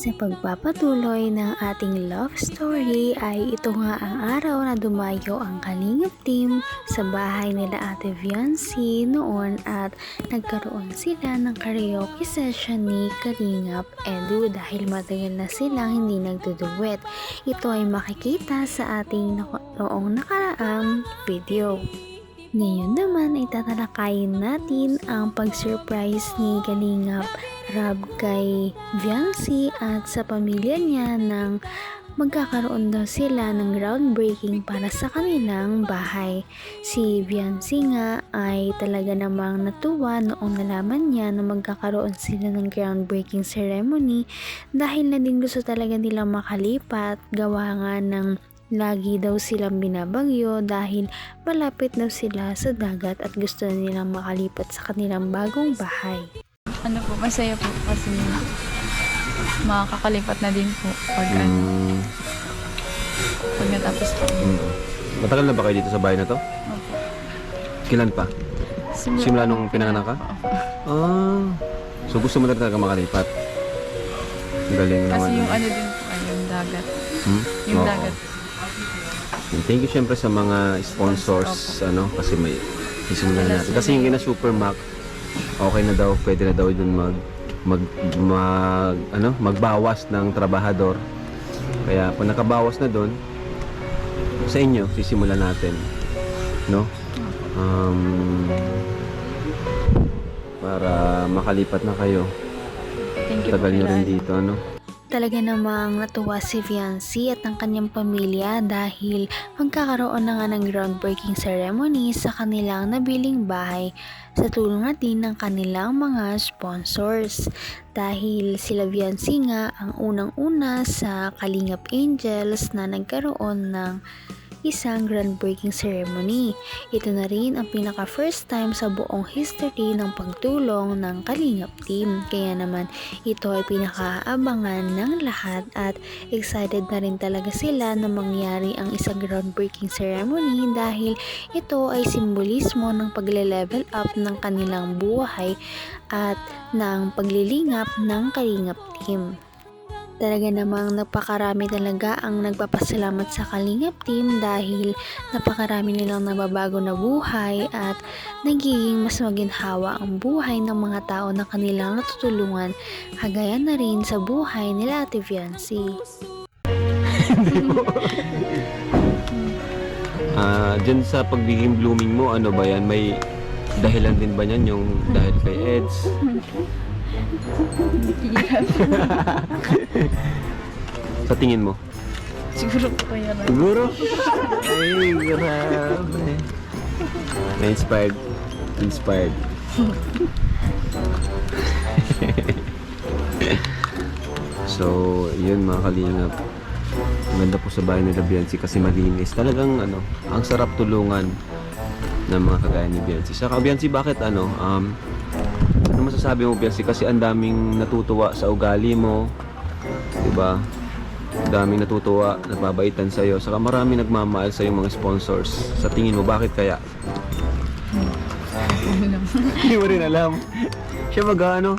Sa pagpapatuloy ng ating love story ay ito nga ang araw na dumayo ang Kalingap team sa bahay nila Ate Viancy noon at nagkaroon sila ng karaoke session ni Kalingap Edu dahil matagal na silang hindi nagduduet. Ito ay makikita sa ating noong nakaraang video. Ngayon naman ay tatalakayin natin ang pag-surprise ni Kalingap Rab kay Viancy at sa pamilya niya nang magkakaroon daw sila ng groundbreaking para sa kanilang bahay. Si Viancy nga ay talaga namang natuwa noong nalaman niya na magkakaroon sila ng groundbreaking ceremony dahil na din gusto talaga nilang makalipat gawa nga ng lagi daw silang binabagyo dahil malapit daw sila sa dagat at gusto na nilang makalipat sa kanilang bagong bahay. Ano po, masaya po kasi makakalipat na din po pag, ano, Mm, pag natapos po. mm. Matagal na ba kayo dito sa bahay na to? Opo. Kailan pa? Simula nung pinanganak ka? Opo. Ah, so gusto mo na talaga makalipat? Ang Galing Kasi naman. yung ano din po, ay yung dagat. Hmm? Yung Oo. dagat. Thank you syempre sa mga sponsors, ano, kasi may isimulan na natin. Kasi yung kina Supermac, okay na daw, pwede na daw dun mag mag, mag ano, magbawas ng trabahador. Kaya pag nakabawas na doon, sa inyo, sisimulan natin. No? Um, para makalipat na kayo. Thank you Tagal nyo rin dito, ano? Talaga namang natuwa si Viancy at ang kanyang pamilya dahil magkakaroon na nga ng groundbreaking ceremony sa kanilang nabiling bahay sa tulong na din ng kanilang mga sponsors. Dahil sila Viancy nga ang unang-una sa Kalingap Angels na nagkaroon ng isang groundbreaking ceremony. Ito na rin ang pinaka first time sa buong history ng pagtulong ng Kalingap team. Kaya naman ito ay pinakaabangan ng lahat at excited na rin talaga sila na mangyari ang isang groundbreaking ceremony dahil ito ay simbolismo ng pagle-level up ng kanilang buhay at ng paglilingap ng Kalingap team. Talaga namang napakarami talaga ang nagpapasalamat sa Kalingap team dahil napakarami nilang nababago na buhay at nagiging mas maginhawa ang buhay ng mga tao na kanilang natutulungan kagaya na rin sa buhay nila Ate Viancy. Ah, dyan sa pagiging blooming mo, ano ba yan? May dahilan din ba yan yung dahil kay Eds? sa tingin mo? Siguro kaya rin. Siguro? Ay, grabe. Na-inspired. Inspired. so, yun mga kalingap. Ganda po sa bahay nila Biancy kasi malinis. Talagang ano, ang sarap tulungan ng mga kagaya ni Biancy. Sa Biancy, bakit ano? Um, masasabi mo Biancy? Kasi ang daming natutuwa sa ugali mo. 'Di ba? daming natutuwa, nagbabaitan sa'yo. Saka marami nagmamahal sa'yo mga sponsors. Sa tingin mo, bakit kaya? Hindi mo rin alam. Siya mag ano?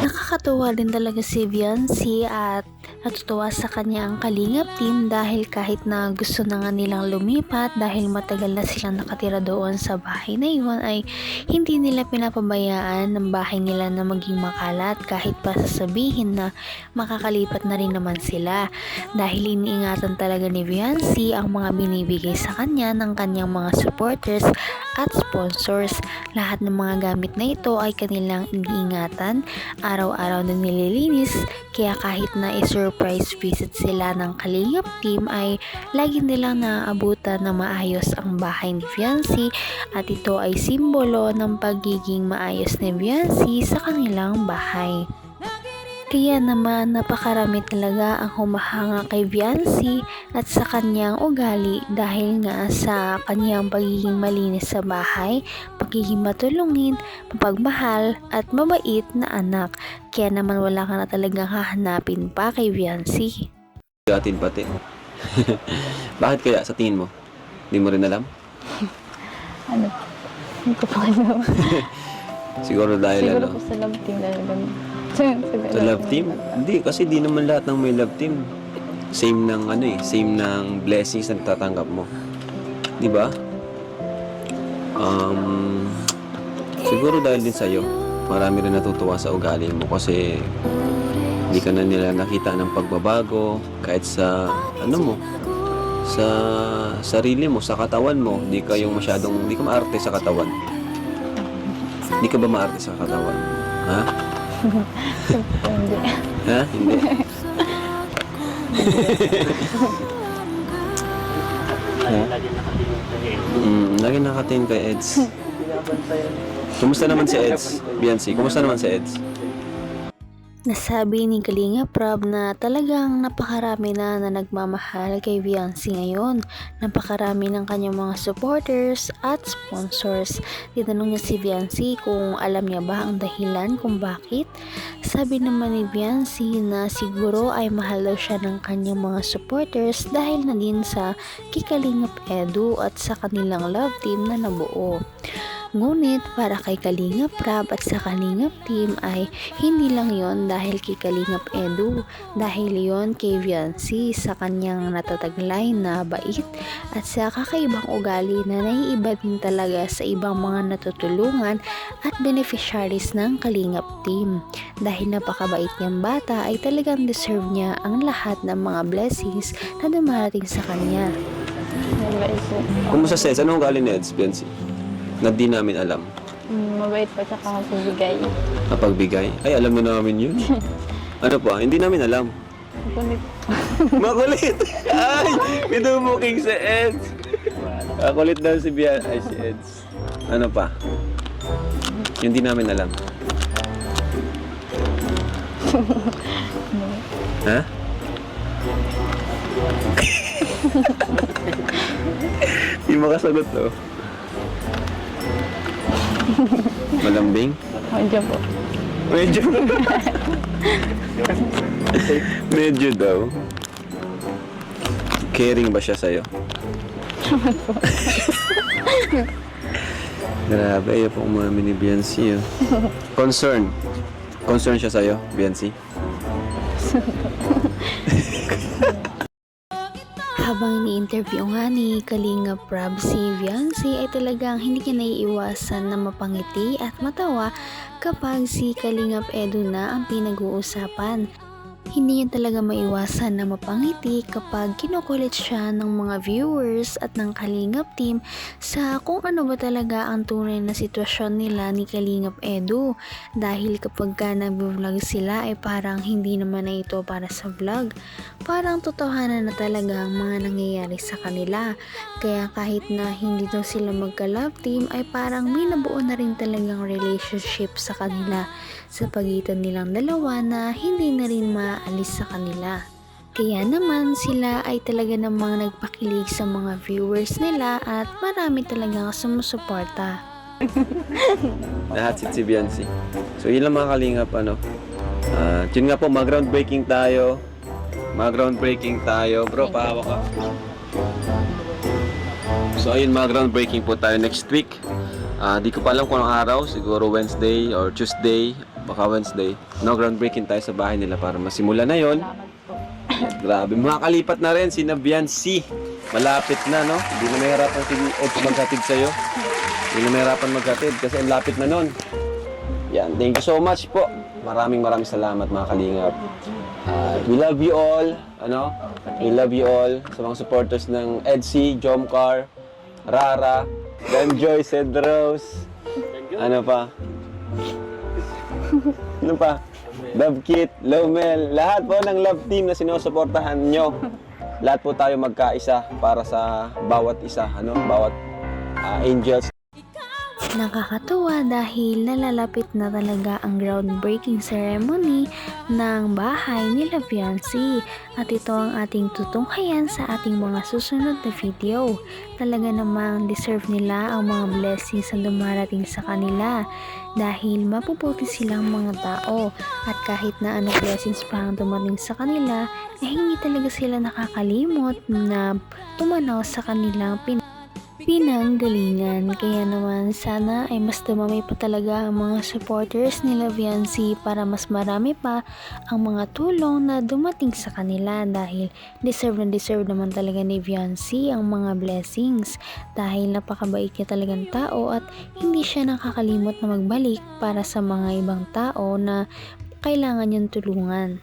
Nakakatuwa din talaga si Viancy at natutuwa sa kanya ang Kalingap team dahil kahit na gusto na nga nilang lumipat dahil matagal na silang nakatira doon sa bahay na iyon ay hindi nila pinapabayaan ng bahay nila na maging makalat kahit pa sasabihin na makakalipat na rin naman sila. Dahil iniingatan talaga ni Viancy ang mga binibigay sa kanya ng kanyang mga supporters at sponsors. Lahat ng mga gamit na ito ay kanilang iniingatan, araw-araw na nililinis, kaya kahit na i-surprise visit sila ng Kalingap team ay lagi nilang naaabutan na maayos ang bahay ni Viancy at ito ay simbolo ng pagiging maayos ni Viancy sa kanilang bahay. Kaya naman napakarami talaga ang humahanga kay Viancy at sa kanyang ugali dahil nga sa kanyang pagiging malinis sa bahay, pag pagiging matulungin, mapagmahal at mabait na anak. Kaya naman wala ka na talagang hahanapin pa kay Viancy. Atin pati. Bakit kaya sa tingin mo? Hindi mo rin alam? Ano? Hindi ko pa alam. Siguro dahil Siguro ano? po sa love team dahil ganun. Sa, love team? Hindi, kasi di naman lahat ng may love team. Same ng ano eh, same ng blessings na tatanggap mo. Di ba? Um, siguro dahil din sa'yo, marami rin natutuwa sa ugali mo kasi hindi ka na nila nakita ng pagbabago kahit sa ano mo sa sarili mo, sa katawan mo, hindi ka yung masyadong, hindi ka maarte sa katawan. Hindi ka ba maarte sa katawan? Ha? Hindi. Ha? Hindi. Mm, lagi nakatingin kay Eds. Kumusta naman si Eds? Biancy, kumusta naman si Eds? Nasabi ni Kalinga Prab na talagang napakarami na na nagmamahal kay Viancy ngayon. Napakarami ng kanyang mga supporters at sponsors. Tinanong niya si Viancy kung alam niya ba ang dahilan kung bakit. Sabi naman ni Viancy na siguro ay mahal daw siya ng kanyang mga supporters dahil na din sa Kikalingap Edu at sa kanilang love team na nabuo. Ngunit para kay Kalingap Prab at sa Kalingap team ay hindi lang yon dahil kay Kalingap Edu, dahil yon kay Viancy sa kanyang natataglay na bait at sa kakaibang ugali na naiiba din talaga sa ibang mga natutulungan at beneficiaries ng Kalingap team. Dahil napakabait niyang bata ay talagang deserve niya ang lahat ng mga blessings na dumarating sa kanya. Kumusta si Eds? Anong ugali ni Eds, Biancy? Na di namin alam. Mm, mabait pa tsaka magbibigay. Napagbigay? Ay, alam na namin yun. ano pa? Hindi namin alam. Kulit. Makulit! Ay! Pinumuking si Eds! Makulit daw si Bia... Ay, si Eds. Ano pa? Yung di namin alam. ha? Hindi makasagot to. Malambing? Medyo po. Medyo. Medyo daw. Caring ba siya sa'yo? Grabe, ayaw po umami ni Biancy. Oh. Concern. Concern siya sa'yo, Biancy? Habang ni-interview nga ni Kalinga Prab si Viancy ay talagang hindi niya naiiwasan na mapangiti at matawa kapag si Kalingap Edu na ang pinag-uusapan. Hindi niya talaga maiwasan na mapangiti kapag kinukulit siya ng mga viewers at ng Kalingap team sa kung ano ba talaga ang tunay na sitwasyon nila ni Kalingap Edu. Dahil kapag ka nag-vlog sila ay parang hindi naman na ito para sa vlog parang totohanan na talaga ang mga nangyayari sa kanila. Kaya kahit na hindi daw sila magka-love team ay parang may nabuo na rin talagang relationship sa kanila sa pagitan nilang dalawa na hindi na rin maalis sa kanila. Kaya naman sila ay talaga namang nagpakilig sa mga viewers nila at marami talagang sumusuporta. Lahat si si Biancy. So yun lang mga kalingap ano. Ah, yun nga po, mag-groundbreaking tayo. Mag-groundbreaking tayo. Bro, pahawak ka. So ayun, mag-groundbreaking po tayo next week. Ah, di ko pa alam kung anong araw, siguro Wednesday or Tuesday, baka Wednesday. No, groundbreaking tayo sa bahay nila para masimula na yon. Grabe, makakalipat na rin si Nabiancy. Malapit na, no? Hindi na mahirapan si Edge maghatid sa'yo. Hindi na mahirapan maghatid kasi ang lapit na nun. Yan, thank you so much po. Maraming maraming salamat mga kalingap. Uh, we love you all. Ano? We love you all sa mga supporters ng EDC, Jomcar, Rara, Dan Joy, Cedros. Ano pa? Ano pa? Love Kit, Lomel, lahat po ng love team na sinusuportahan nyo. Lahat po tayo magkaisa para sa bawat isa, ano? Bawat ah, angels Nakakatuwa dahil nalalapit na talaga ang groundbreaking ceremony ng bahay nila Fiancé at ito ang ating tutunghayan sa ating mga susunod na video. Talaga namang deserve nila ang mga blessings na dumarating sa kanila dahil mapuputi silang mga tao at kahit na ano blessings pa ang dumating sa kanila eh hindi talaga sila nakakalimot na tumanaw sa kanilang pin pinanggalingan. Kaya naman sana ay mas dumami pa talaga ang mga supporters nila Viancy para mas marami pa ang mga tulong na dumating sa kanila dahil deserve na deserve naman talaga ni Viancy ang mga blessings dahil napakabait niya talagang tao at hindi siya nakakalimot na magbalik para sa mga ibang tao na kailangan niyang tulungan.